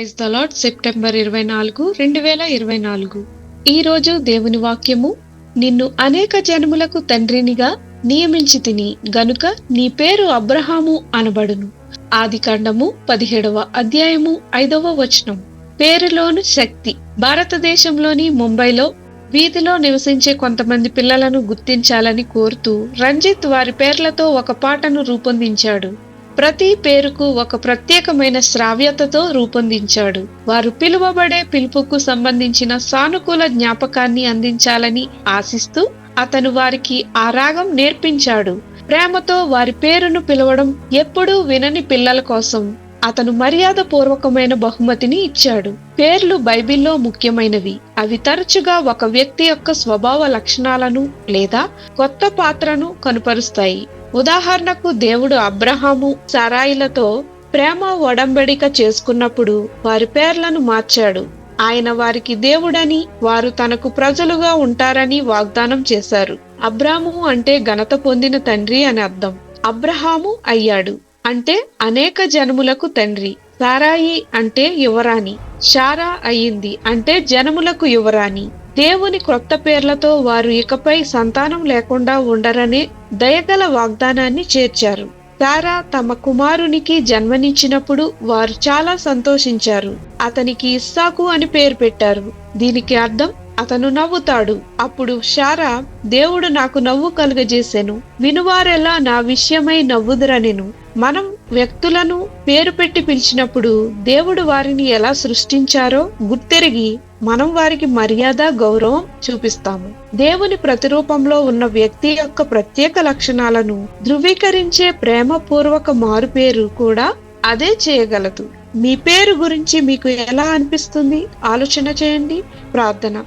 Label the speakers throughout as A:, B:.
A: Praise the lord September ఇరవై నాలుగు రెండు వేల ఇరవై నాలుగు ఈ రోజు దేవుని వాక్యము నిన్ను అనేక జనములకు తండ్రినిగా నియమించి తిని గనుక నీ పేరు అబ్రహాము అనబడును. ఆది కాండము పదిహేడవ అధ్యాయము ఐదవ వచనం. పేరులోను శక్తి భారతదేశంలోని ముంబైలో వీధిలో నివసించే కొంతమంది పిల్లలను గుర్తించాలని కోరుతూ రంజిత్ వారి పేర్లతో ఒక పాటను రూపొందించాడు. ప్రతి పేరుకు ఒక ప్రత్యేకమైన శ్రావ్యతతో రూపొందించాడు. వారు పిలువబడే పిలుపుకు సంబంధించిన సానుకూల జ్ఞాపకాన్ని అందించాలని ఆశిస్తూ అతను వారికి ఆ రాగం నేర్పించాడు. ప్రేమతో వారి పేరును పిలవడం ఎప్పుడూ వినని పిల్లల కోసం అతను మర్యాద పూర్వకమైన బహుమతిని ఇచ్చాడు. పేర్లు బైబిల్లో ముఖ్యమైనవి. అవి తరచుగా ఒక వ్యక్తి యొక్క స్వభావ లక్షణాలను లేదా కొత్త పాత్రను కనుపరుస్తాయి. ఉదాహరణకు దేవుడు అబ్రహాము సరాయిలతో ప్రేమ ఒడంబడిక చేసుకున్నప్పుడు వారి పేర్లను మార్చాడు. ఆయన వారికి దేవుడని వారు తనకు ప్రజలుగా ఉంటారని వాగ్దానం చేశారు. అబ్రాము అంటే ఘనత పొందిన తండ్రి అని అర్థం. అబ్రహాము అయ్యాడు అంటే అనేక జనములకు తండ్రి. సారాయి అంటే యువరాణి. షారా అయ్యింది అంటే జనములకు యువరాణి. దేవుని క్రొత్త పేర్లతో వారు ఇకపై సంతానం లేకుండా ఉండరనే దయగల వాగ్దానాన్ని చేర్చారు. సారా తమ కుమారునికి జన్మనిచ్చినప్పుడు వారు చాలా సంతోషించారు. అతనికి ఇస్సాకు అని పేరు పెట్టారు. దీనికి అర్థం అతను నవ్వుతాడు. అప్పుడు షారా దేవుడు నాకు నవ్వు కలుగజేశాను వినువారెలా నా విషయమై నవ్వుదురనెను. మనం వ్యక్తులను పేరు పెట్టి పిలిచినప్పుడు దేవుడు వారిని ఎలా సృష్టించారో గుర్తెరిగి మనం వారికి మర్యాద గౌరవం చూపిస్తాము. దేవుని ప్రతిరూపంలో ఉన్న వ్యక్తి యొక్క ప్రత్యేక లక్షణాలను ధృవీకరించే ప్రేమపూర్వక మారుపేరు కూడా అదే చేయగలదు. మీ పేరు గురించి మీకు ఎలా అనిపిస్తుంది? ఆలోచన చేయండి ప్రార్థన.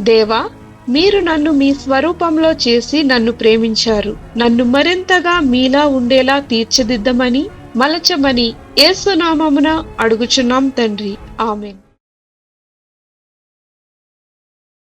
A: దేవా మీరు నన్ను మీ స్వరూపంలో చేసి నన్ను ప్రేమించారు. నన్ను మరింతగా మీలా ఉండేలా తీర్చిదిద్దమని మలచమని ఏసునామమున అడుగుచున్నాం తండ్రి. ఆమెన్.